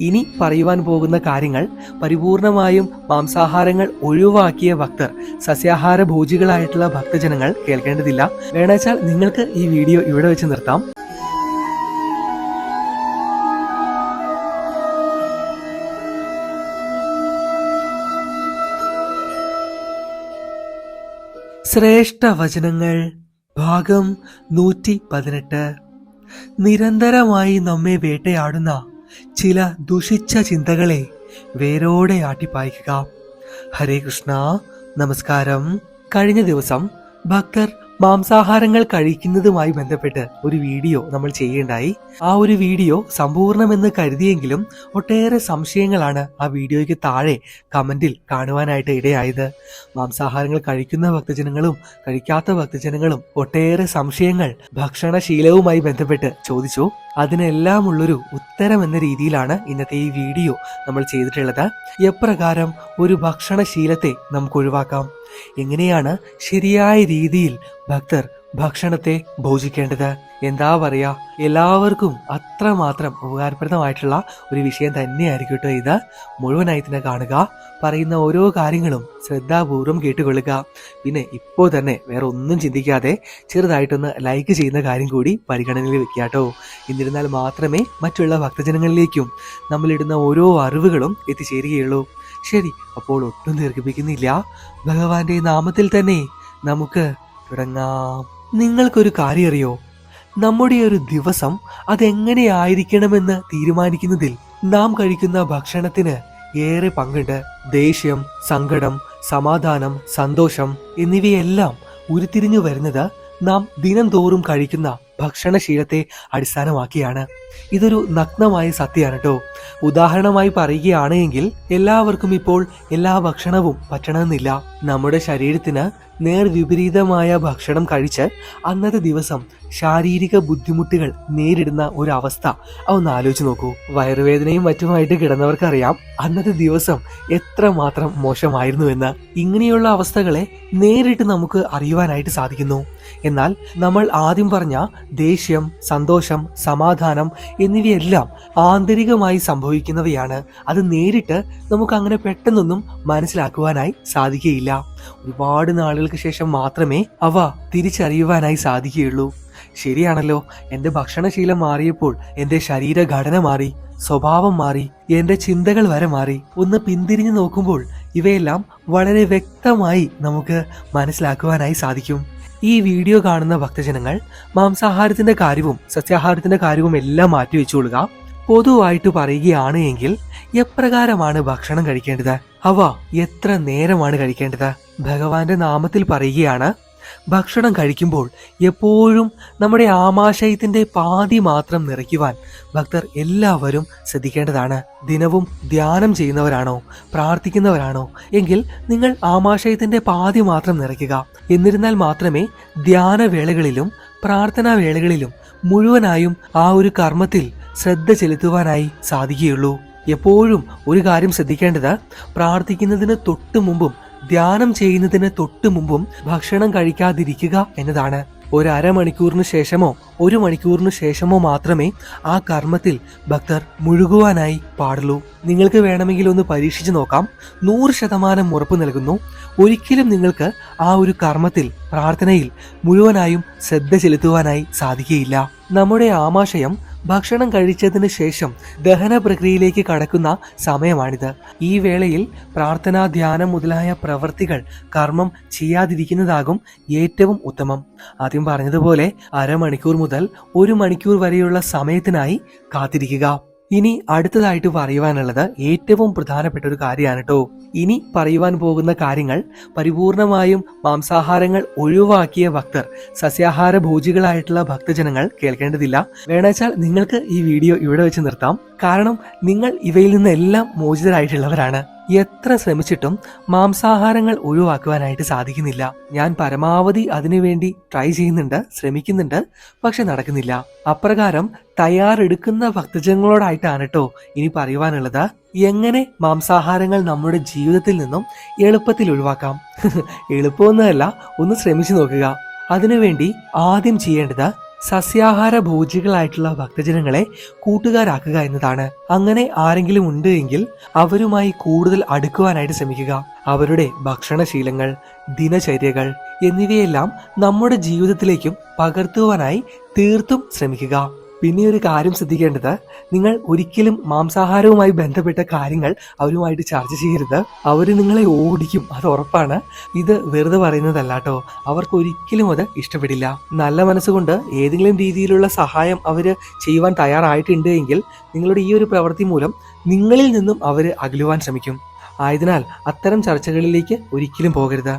ഇനി പറയുവാൻ പോകുന്ന കാര്യങ്ങൾ പരിപൂർണമായും മാംസാഹാരങ്ങൾ ഒഴിവാക്കിയ ഭക്തർ സസ്യാഹാര ഭോജികളായിട്ടുള്ള ഭക്തജനങ്ങൾ കേൾക്കേണ്ടതില്ല. വേണമെച്ചാൽ നിങ്ങൾക്ക് ഈ വീഡിയോ ഇവിടെ വെച്ച് നിർത്താം. ശ്രേഷ്ഠ വചനങ്ങൾ ഭാഗം നൂറ്റി പതിനെട്ട് നിരന്തരമായി നമ്മെ വേട്ടയാടുന്ന ചില ദുഷിച്ച ചിന്തകളെ വേരോടെ ആട്ടിപ്പായിക്കുക ഹരേ കൃഷ്ണ. നമസ്കാരം. കഴിഞ്ഞ ദിവസം ഭക്തർ മാംസാഹാരങ്ങൾ കഴിക്കുന്നതുമായി ബന്ധപ്പെട്ട് ഒരു വീഡിയോ നമ്മൾ ചെയ്യേണ്ടായി ആ ഒരു വീഡിയോ സമ്പൂർണമെന്ന് കരുതിയെങ്കിലും ഒട്ടേറെ സംശയങ്ങളാണ് ആ വീഡിയോയ്ക്ക് താഴെ കമന്റിൽ കാണുവാനായിട്ട് ഇടയായത്. മാംസാഹാരങ്ങൾ കഴിക്കുന്ന ഭക്തജനങ്ങളും കഴിക്കാത്ത ഭക്തജനങ്ങളും ഒട്ടേറെ സംശയങ്ങൾ ഭക്ഷണശീലവുമായി ബന്ധപ്പെട്ട് ചോദിച്ചു. അതിനെല്ലാം ഉള്ളൊരു ഉത്തരം എന്ന രീതിയിലാണ് ഇന്നത്തെ ഈ വീഡിയോ നമ്മൾ ചെയ്തിട്ടുള്ളത്. എപ്രകാരം ഒരു ഭക്ഷണശീലത്തെ നമുക്ക് ഒഴിവാക്കാം എങ്ങനെയാണ് ശരിയായ രീതിയിൽ ഭക്തർ ഭക്ഷണത്തെ ഭോജിക്കേണ്ടത്? എന്താ പറയാ? എല്ലാവർക്കും അത്രമാത്രം ഉപകാരപ്രദമായിട്ടുള്ള ഒരു വിഷയം തന്നെയായിരിക്കും കേട്ടോ ഇത്. മുഴുവനായി തന്നെ കാണുക. പറയുന്ന ഓരോ കാര്യങ്ങളും ശ്രദ്ധാപൂർവം കേട്ടുകൊള്ളുക. പിന്നെ ഇപ്പോൾ തന്നെ വേറെ ഒന്നും ചിന്തിക്കാതെ ചെറുതായിട്ടൊന്ന് ലൈക്ക് ചെയ്യുന്ന കാര്യം കൂടി പരിഗണനയിൽ വെക്കുക കേട്ടോ എന്നിരുന്നാൽ മാത്രമേ മറ്റുള്ള ഭക്തജനങ്ങളിലേക്കും നമ്മളിടുന്ന ഓരോ അറിവുകളും എത്തിച്ചേരുകയുള്ളൂ. ശരി അപ്പോൾ ഒട്ടും ദീർഘിപ്പിക്കുന്നില്ല. ഭഗവാന്റെ നാമത്തിൽ തന്നെ നമുക്ക് തുടങ്ങാം. നിങ്ങൾക്കൊരു കാര്യം അറിയോ നമ്മുടെ ഒരു ദിവസം അതെങ്ങനെയായിരിക്കണമെന്ന് തീരുമാനിക്കുന്നതിൽ നാം കഴിക്കുന്ന ഭക്ഷണത്തിന് ഏറെ പങ്കുണ്ട് ദേഷ്യം സങ്കടം സമാധാനം സന്തോഷം എന്നിവയെല്ലാം ഉരുത്തിരിഞ്ഞു വരുന്നത് നാം ദിനംതോറും കഴിക്കുന്ന ഭക്ഷണശീലത്തെ അടിസ്ഥാനമാക്കിയാണ്. ഇതൊരു നഗ്നമായ സത്യമാണ് കേട്ടോ ഉദാഹരണമായി പറയുകയാണെങ്കിൽ എല്ലാവർക്കും ഇപ്പോൾ എല്ലാ ഭക്ഷണവും പറ്റണമെന്നില്ല. നമ്മുടെ ശരീരത്തിന് നേർവിപരീതമായ ഭക്ഷണം കഴിച്ച് അന്നത്തെ ദിവസം ശാരീരിക ബുദ്ധിമുട്ടുകൾ നേരിടുന്ന ഒരു അവസ്ഥ ഒന്ന് ആലോചിച്ച് നോക്കൂ. വയറുവേദനയും മറ്റുമായിട്ട് കിടന്നവർക്കറിയാം അന്നത്തെ ദിവസം എത്രമാത്രം മോശമായിരുന്നു എന്ന്. ഇങ്ങനെയുള്ള അവസ്ഥകളെ നേരിട്ട് നമുക്ക് അറിയുവാനായിട്ട് സാധിക്കുന്നു. എന്നാൽ നമ്മൾ ആദ്യം പറഞ്ഞ ദേഷ്യം സന്തോഷം സമാധാനം എന്നിവയെല്ലാം ആന്തരികമായി സംഭവിക്കുന്നവയാണ്. അത് നേരിട്ട് നമുക്ക് അങ്ങനെ പെട്ടെന്നൊന്നും മനസ്സിലാക്കുവാനായി സാധിക്കുകയില്ല. ഒരുപാട് നാളുകൾക്ക് ശേഷം മാത്രമേ അവ തിരിച്ചറിയുവാനായി സാധിക്കുകയുള്ളൂ. ശരിയാണല്ലോ എന്റെ ഭക്ഷണശീലം മാറിയപ്പോൾ എന്റെ ശരീരഘടന മാറി സ്വഭാവം മാറി എന്റെ ചിന്തകൾ വരെ മാറി. ഒന്ന് പിന്തിരിഞ്ഞു നോക്കുമ്പോൾ ഇവയെല്ലാം വളരെ വ്യക്തമായി നമുക്ക് മനസ്സിലാക്കുവാനായി സാധിക്കും. ഈ വീഡിയോ കാണുന്ന ഭക്തജനങ്ങൾ മാംസാഹാരത്തിന്റെ കാര്യവും സസ്യാഹാരത്തിന്റെ കാര്യവും എല്ലാം മാറ്റിവെച്ചുകൊള്ളുക. പൊതുവായിട്ട് പറയുകയാണ് എങ്കിൽ എപ്രകാരമാണ് ഭക്ഷണം കഴിക്കേണ്ടത്? അവ എത്ര നേരമാണ് കഴിക്കേണ്ടത്? ഭഗവാന്റെ നാമത്തിൽ പറയുകയാണ് ഭക്ഷണം കഴിക്കുമ്പോൾ എപ്പോഴും നമ്മുടെ ആമാശയത്തിന്റെ പാതി മാത്രം നിറയ്ക്കുവാൻ ഭക്തർ എല്ലാവരും ശ്രദ്ധിക്കേണ്ടതാണ്. ദിനവും ധ്യാനം ചെയ്യുന്നവരാണോ? പ്രാർത്ഥിക്കുന്നവരാണോ? എങ്കിൽ നിങ്ങൾ ആമാശയത്തിന്റെ പാതി മാത്രം നിറയ്ക്കുക. എന്നിരുന്നാൽ മാത്രമേ ധ്യാനവേളകളിലും പ്രാർത്ഥനാ വേളകളിലും മുഴുവനായും ആ ഒരു കർമ്മത്തിൽ ശ്രദ്ധ ചെലുത്തുവാനായി സാധിക്കുകയുള്ളൂ. എപ്പോഴും ഒരു കാര്യം ശ്രദ്ധിക്കേണ്ടത് പ്രാർത്ഥിക്കുന്നതിന് തൊട്ടു മുമ്പും ധ്യാനം ചെയ്യുന്നതിന് തൊട്ടു മുമ്പും ഭക്ഷണം കഴിക്കാതിരിക്കുക എന്നതാണ്. ഒരു അരമണിക്കൂറിന് ശേഷമോ ഒരു മണിക്കൂറിന് ശേഷമോ മാത്രമേ ആ കർമ്മത്തിൽ ഭക്തർ മുഴുകുവാനായി പാടുള്ളൂ. നിങ്ങൾക്ക് വേണമെങ്കിൽ ഒന്ന് പരീക്ഷിച്ചു നോക്കാം. നൂറ് ശതമാനം ഉറപ്പ് നൽകുന്നു. ഒരിക്കലും നിങ്ങൾക്ക് ആ ഒരു കർമ്മത്തിൽ പ്രാർത്ഥനയിൽ മുഴുവനായും ശ്രദ്ധ ചെലുത്തുവാനായി സാധിക്കുകയില്ല. നമ്മുടെ ആമാശയം ഭക്ഷണം കഴിച്ചതിന് ശേഷം ദഹന പ്രക്രിയയിലേക്ക് കടക്കുന്ന സമയമാണിത്. ഈ വേളയിൽ പ്രാർത്ഥനാ ധ്യാനം മുതലായ പ്രവൃത്തികൾ കർമ്മം ചെയ്യാതിരിക്കുന്നതാകും ഏറ്റവും ഉത്തമം. ആദ്യം പറഞ്ഞതുപോലെ അരമണിക്കൂർ മുതൽ ഒരു മണിക്കൂർ വരെയുള്ള സമയത്തിനായി കാത്തിരിക്കുക. ഇനി അടുത്തതായിട്ട് പറയുവാനുള്ളത് ഏറ്റവും പ്രധാനപ്പെട്ട ഒരു കാര്യമാണ് കേട്ടോ ഇനി പറയുവാൻ പോകുന്ന കാര്യങ്ങൾ പരിപൂർണമായും മാംസാഹാരങ്ങൾ ഒഴിവാക്കിയ ഭക്തർ സസ്യാഹാര ഭോജികളായിട്ടുള്ള ഭക്തജനങ്ങൾ കേൾക്കേണ്ടതില്ല. വേണമെച്ചാൽ നിങ്ങൾക്ക് ഈ വീഡിയോ ഇവിടെ വെച്ച് നിർത്താം. കാരണം നിങ്ങൾ ഇവയിൽ നിന്നെല്ലാം മോചിതരായിട്ടുള്ളവരാണ്. എത്ര ശ്രമിച്ചിട്ടും മാംസാഹാരങ്ങൾ ഒഴിവാക്കുവാനായിട്ട് സാധിക്കുന്നില്ല. ഞാൻ പരമാവധി അതിനുവേണ്ടി ട്രൈ ചെയ്യുന്നുണ്ട് ശ്രമിക്കുന്നുണ്ട് പക്ഷെ നടക്കുന്നില്ല. അപ്രകാരം തയ്യാറെടുക്കുന്ന ഭക്തജനങ്ങളോടായിട്ടാണ് കേട്ടോ ഇനി പറയുവാനുള്ളത്. എങ്ങനെ മാംസാഹാരങ്ങൾ നമ്മുടെ ജീവിതത്തിൽ നിന്നും എളുപ്പത്തിൽ ഒഴിവാക്കാം? എളുപ്പമൊന്നുമല്ല ഒന്ന് ശ്രമിച്ചു നോക്കുക. അതിനുവേണ്ടി ആദ്യം ചെയ്യേണ്ടത് സസ്യാഹാര ഭോജികളായിട്ടുള്ള ഭക്തജനങ്ങളെ കൂട്ടുകാരാക്കുക എന്നതാണ്. അങ്ങനെ ആരെങ്കിലും ഉണ്ട് എങ്കിൽ അവരുമായി കൂടുതൽ അടുക്കുവാനായിട്ട് ശ്രമിക്കുക. അവരുടെ ഭക്ഷണശീലങ്ങൾ ദിനചര്യകൾ എന്നിവയെല്ലാം നമ്മുടെ ജീവിതത്തിലേക്കും പകർത്തുവാനായി തീർത്തും ശ്രമിക്കുക. പിന്നെ ഒരു കാര്യം ശ്രദ്ധിക്കേണ്ടത് നിങ്ങൾ ഒരിക്കലും മാംസാഹാരവുമായി ബന്ധപ്പെട്ട കാര്യങ്ങൾ അവരുമായിട്ട് ചർച്ച ചെയ്യരുത്. അവർ നിങ്ങളെ ഓടിക്കും അത് ഉറപ്പാണ്. ഇത് വെറുതെ പറയുന്നതല്ല കേട്ടോ അവർക്ക് ഒരിക്കലും അത് ഇഷ്ടപ്പെടില്ല. നല്ല മനസ്സുകൊണ്ട് ഏതെങ്കിലും രീതിയിലുള്ള സഹായം അവർ ചെയ്യുവാൻ തയ്യാറായിട്ടുണ്ട് എങ്കിൽ നിങ്ങളുടെ ഈ ഒരു പ്രവൃത്തി മൂലം നിങ്ങളിൽ നിന്നും അവർ അകലുവാൻ ശ്രമിക്കും. ആയതിനാൽ അത്തരം ചർച്ചകളിലേക്ക് ഒരിക്കലും പോകരുത്.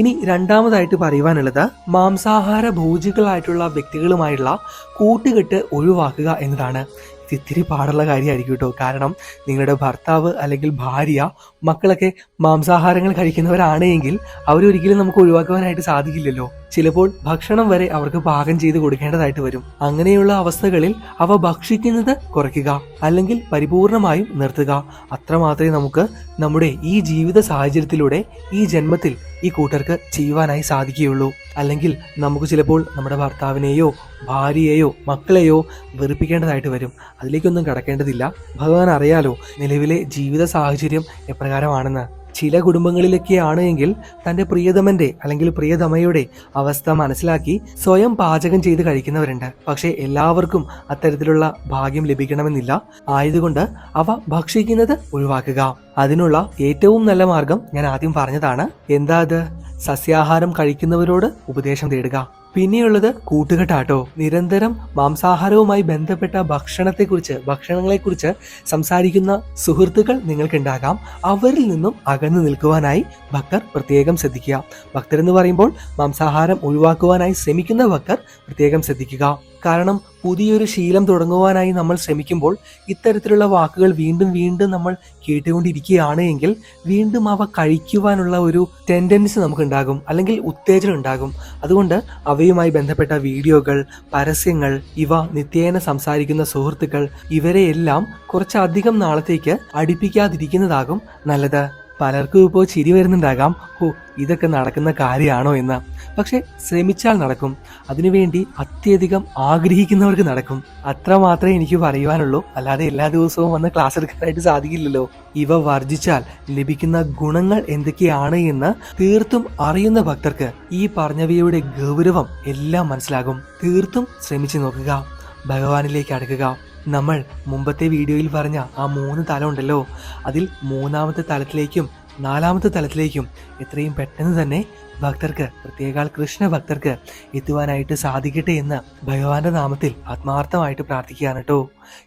ഇനി രണ്ടാമതായിട്ട് പറയുവാനുള്ളത് മാംസാഹാര ഭോജികളായിട്ടുള്ള വ്യക്തികളുമായുള്ള കൂട്ടുകെട്ട് ഒഴിവാക്കുക എന്നതാണ്. ഇത് ഇത്തിരി പാടുള്ള കാര്യമായിരിക്കും കേട്ടോ. കാരണം നിങ്ങളുടെ ഭർത്താവ് അല്ലെങ്കിൽ ഭാര്യ മക്കളൊക്കെ മാംസാഹാരങ്ങൾ കഴിക്കുന്നവരാണെങ്കിൽ അവരൊരിക്കലും നമുക്ക് ഒഴിവാക്കുവാനായിട്ട് സാധിക്കില്ലല്ലോ. ചിലപ്പോൾ ഭക്ഷണം വരെ അവർക്ക് പാകം ചെയ്ത് കൊടുക്കേണ്ടതായിട്ട് വരും. അങ്ങനെയുള്ള അവസ്ഥകളിൽ അവ ഭക്ഷിക്കുന്നത് കുറയ്ക്കുക അല്ലെങ്കിൽ പരിപൂർണമായും നിർത്തുക. അത്രമാത്രമേ നമുക്ക് നമ്മുടെ ഈ ജീവിത സാഹചര്യത്തിലൂടെ ഈ ജന്മത്തിൽ ഈ കൂട്ടർക്ക് ചെയ്യുവാനായി സാധിക്കുകയുള്ളൂ. അല്ലെങ്കിൽ നമുക്ക് ചിലപ്പോൾ നമ്മുടെ ഭർത്താവിനെയോ ഭാര്യയെയോ മക്കളെയോ വെറുപ്പിക്കേണ്ടതായിട്ട് വരും. അതിലേക്കൊന്നും കടക്കേണ്ടതില്ല. ഭഗവാൻ അറിയാലോ നിലവിലെ ജീവിത സാഹചര്യം എപ്രകാരമാണെന്ന്. ചില കുടുംബങ്ങളിലൊക്കെയാണ് എങ്കിൽ തന്റെ പ്രിയതമന്റെ അല്ലെങ്കിൽ പ്രിയതമയുടെ അവസ്ഥ മനസ്സിലാക്കി സ്വയം പാചകം ചെയ്ത് കഴിക്കുന്നവരുണ്ട്. പക്ഷേ എല്ലാവർക്കും അത്തരത്തിലുള്ള ഭാഗ്യം ലഭിക്കണമെന്നില്ല. ആയതുകൊണ്ട് അവ ഭക്ഷിക്കുന്നത് ഒഴിവാക്കുക. അതിനുള്ള ഏറ്റവും നല്ല മാർഗം ഞാൻ ആദ്യം പറഞ്ഞതാണ്. എന്താ അത്? സസ്യാഹാരം കഴിക്കുന്നവരോട് ഉപദേശം തേടുക. പിന്നെയുള്ളത് കൂട്ടുകെട്ടാട്ടോ. നിരന്തരം മാംസാഹാരവുമായി ബന്ധപ്പെട്ട ഭക്ഷണത്തെക്കുറിച്ച് ഭക്ഷണങ്ങളെക്കുറിച്ച് സംസാരിക്കുന്ന സുഹൃത്തുക്കൾ നിങ്ങൾക്കുണ്ടാകാം. അവരിൽ നിന്നും അകന്നു നിൽക്കുവാനായി ഭക്തർ പ്രത്യേകം ശ്രദ്ധിക്കുക. ഭക്തരെന്ന് പറയുമ്പോൾ മാംസാഹാരം ഒഴിവാക്കുവാനായി ശ്രമിക്കുന്ന ഭക്തർ പ്രത്യേകം ശ്രദ്ധിക്കുക. കാരണം പുതിയൊരു ശീലം തുടങ്ങുവാനായി നമ്മൾ ശ്രമിക്കുമ്പോൾ ഇത്തരത്തിലുള്ള വാക്കുകൾ വീണ്ടും വീണ്ടും നമ്മൾ കേട്ടുകൊണ്ടിരിക്കുകയാണ് എങ്കിൽ വീണ്ടും അവ കഴിക്കുവാനുള്ള ഒരു ടെൻഡൻസി നമുക്കുണ്ടാകും അല്ലെങ്കിൽ ഉത്തേജനം ഉണ്ടാകും. അതുകൊണ്ട് അവയുമായി ബന്ധപ്പെട്ട വീഡിയോകൾ പരസ്യങ്ങൾ ഇവ നിത്യേന സംസാരിക്കുന്ന സുഹൃത്തുക്കൾ ഇവരെയെല്ലാം കുറച്ചധികം നാളത്തേക്ക് അടുപ്പിക്കാതിരിക്കുന്നതാകും നല്ലത്. പലർക്കും ഇപ്പോൾ ചിരി വരുന്നുണ്ടാകാം. ഓ ഇതൊക്കെ നടക്കുന്ന കാര്യമാണോ എന്ന്. പക്ഷെ ശ്രമിച്ചാൽ നടക്കും. അതിനുവേണ്ടി അത്യധികം ആഗ്രഹിക്കുന്നവർക്ക് നടക്കും. അത്ര മാത്രമേ എനിക്ക് പറയുവാനുള്ളൂ. അല്ലാതെ എല്ലാ ദിവസവും വന്ന് ക്ലാസ് എടുക്കാനായിട്ട് സാധിക്കില്ലല്ലോ. ഇവ വർജിച്ചാൽ ലഭിക്കുന്ന ഗുണങ്ങൾ എന്തൊക്കെയാണ് എന്ന് തീർത്തും അറിയുന്ന ഭക്തർക്ക് ഈ പറഞ്ഞവയുടെ ഗൗരവം എല്ലാം മനസ്സിലാകും. തീർത്തും ശ്രമിച്ചു നോക്കുക. ഭഗവാനിലേക്ക് അടുക്കുക. നമ്മൾ മുമ്പത്തെ വീഡിയോയിൽ പറഞ്ഞ ആ മൂന്ന് തലം ഉണ്ടല്ലോ. അതിൽ മൂന്നാമത്തെ തലത്തിലേക്കും നാലാമത്തെ തലത്തിലേക്കും എത്രയും പെട്ടെന്ന് തന്നെ ഭക്തർക്ക് പ്രത്യേകാൽ കൃഷ്ണ ഭക്തർക്ക് എത്തുവാനായിട്ട് സാധിക്കട്ടെ എന്ന് ഭഗവാന്റെ നാമത്തിൽ ആത്മാർത്ഥമായിട്ട് പ്രാർത്ഥിക്കുകയാണ് കേട്ടോ.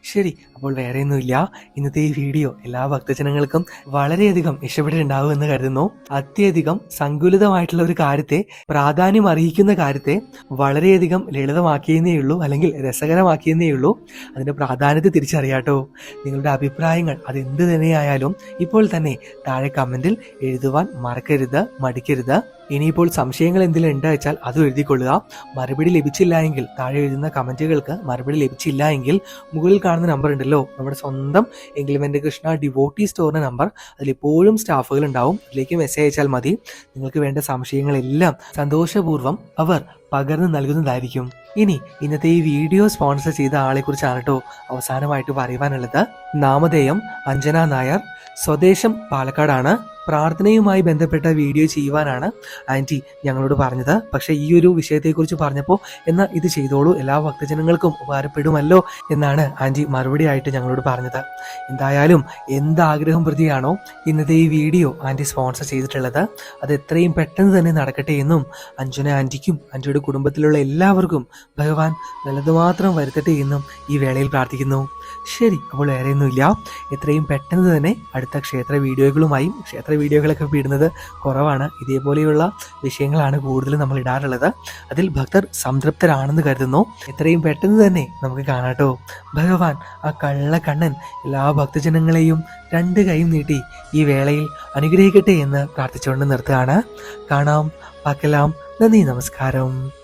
ശരി അപ്പോൾ വേറെയൊന്നുമില്ല. ഇന്നത്തെ ഈ വീഡിയോ എല്ലാ ഭക്തജനങ്ങൾക്കും വളരെയധികം ഇഷ്ടപ്പെട്ടിട്ടുണ്ടാവും എന്ന് കരുതുന്നു. അത്യധികം സങ്കുലിതമായിട്ടുള്ള ഒരു കാര്യത്തെ പ്രാധാന്യം അറിയിക്കുന്ന കാര്യത്തെ വളരെയധികം ലളിതമാക്കിയെന്നേ ഉള്ളൂ അല്ലെങ്കിൽ രസകരമാക്കിയെന്നേ ഉള്ളൂ. അതിന്റെ പ്രാധാന്യത്തെ തിരിച്ചറിയാട്ടോ നിങ്ങളുടെ അഭിപ്രായങ്ങൾ അതെന്ത് തന്നെയായാലും ഇപ്പോൾ തന്നെ താഴെ കമന്റിൽ എഴുതുവാൻ മറക്കരുത് മടിക്കരുത്. ഇനിയിപ്പോൾ സംശയങ്ങൾ എന്തെങ്കിലും ഉണ്ട് അത് എഴുതിക്കൊള്ളുക. മറുപടി ലഭിച്ചില്ല എങ്കിൽ താഴെ എഴുതുന്ന കമന്റുകൾക്ക് മറുപടി ലഭിച്ചില്ല എങ്കിൽ മുകളിൽ കാണുന്ന നമ്പർ ഉണ്ടല്ലോ. നമ്മുടെ സ്വന്തം എങ്കിലുമെന്റെ കൃഷ്ണ ഡിവോട്ടി സ്റ്റോറിന്റെ നമ്പർ അതിലിപ്പോഴും സ്റ്റാഫുകൾ ഉണ്ടാവും. അതിലേക്ക് മെസ്സേജ് അയച്ചാൽ മതി. നിങ്ങൾക്ക് വേണ്ട സംശയങ്ങളെല്ലാം സന്തോഷപൂർവം അവർ പകർന്നു നൽകുന്നതായിരിക്കും. ഇനി ഇന്നത്തെ ഈ വീഡിയോ സ്പോൺസർ ചെയ്ത ആളെ കുറിച്ചാണ് കേട്ടോ അവസാനമായിട്ട് പറയുവാനുള്ളത്. നാമധേയം അഞ്ജന നായർ. സ്വദേശം പാലക്കാടാണ്. പ്രാർത്ഥനയുമായി ബന്ധപ്പെട്ട വീഡിയോ ചെയ്യുവാനാണ് ആന്റി ഞങ്ങളോട് പറഞ്ഞത്. പക്ഷേ ഈ ഒരു വിഷയത്തെക്കുറിച്ച് പറഞ്ഞപ്പോൾ എന്നാൽ ഇത് ചെയ്തോളൂ എല്ലാ ഭക്തജനങ്ങൾക്കും ഉപകാരപ്പെടുമല്ലോ എന്നാണ് ആന്റി മറുപടി ആയിട്ട് ഞങ്ങളോട് പറഞ്ഞത്. എന്തായാലും എന്താഗ്രഹം പ്രതിയാണോ ഇന്നത്തെ ഈ വീഡിയോ ആന്റി സ്പോൺസർ ചെയ്തിട്ടുള്ളത്? അത് എത്രയും പെട്ടെന്ന് തന്നെ നടക്കട്ടെ എന്നും അഞ്ജന ആന്റിക്കും ആന്റിയുടെ കുടുംബത്തിലുള്ള എല്ലാവർക്കും ഭഗവാൻ നല്ലതുമാത്രം വരുത്തട്ടെ എന്നും ഈ വേളയിൽ പ്രാർത്ഥിക്കുന്നു. ശരി അപ്പോൾ വേറെയൊന്നുമില്ല. എത്രയും പെട്ടെന്ന് തന്നെ അടുത്ത ക്ഷേത്ര വീഡിയോകളുമായി ക്ഷേത്ര വീഡിയോകളൊക്കെ ഇടുന്നത് കുറവാണ്. ഇതേപോലെയുള്ള വിഷയങ്ങളാണ് കൂടുതലും നമ്മൾ ഇടാറുള്ളത്. അതിൽ ഭക്തർ സംതൃപ്തരാണെന്ന് കരുതുന്നു. എത്രയും പെട്ടെന്ന് തന്നെ നമുക്ക് കാണാട്ടോ ഭഗവാൻ ആ കള്ള കണ്ണൻ എല്ലാ ഭക്തജനങ്ങളെയും രണ്ട് കൈയും നീട്ടി ഈ വേളയിൽ അനുഗ്രഹിക്കട്ടെ എന്ന് പ്രാർത്ഥിച്ചുകൊണ്ട് നിർത്തുകയാണ്. കാണാം. പാക്കലാം നന്ദി നമസ്കാരം.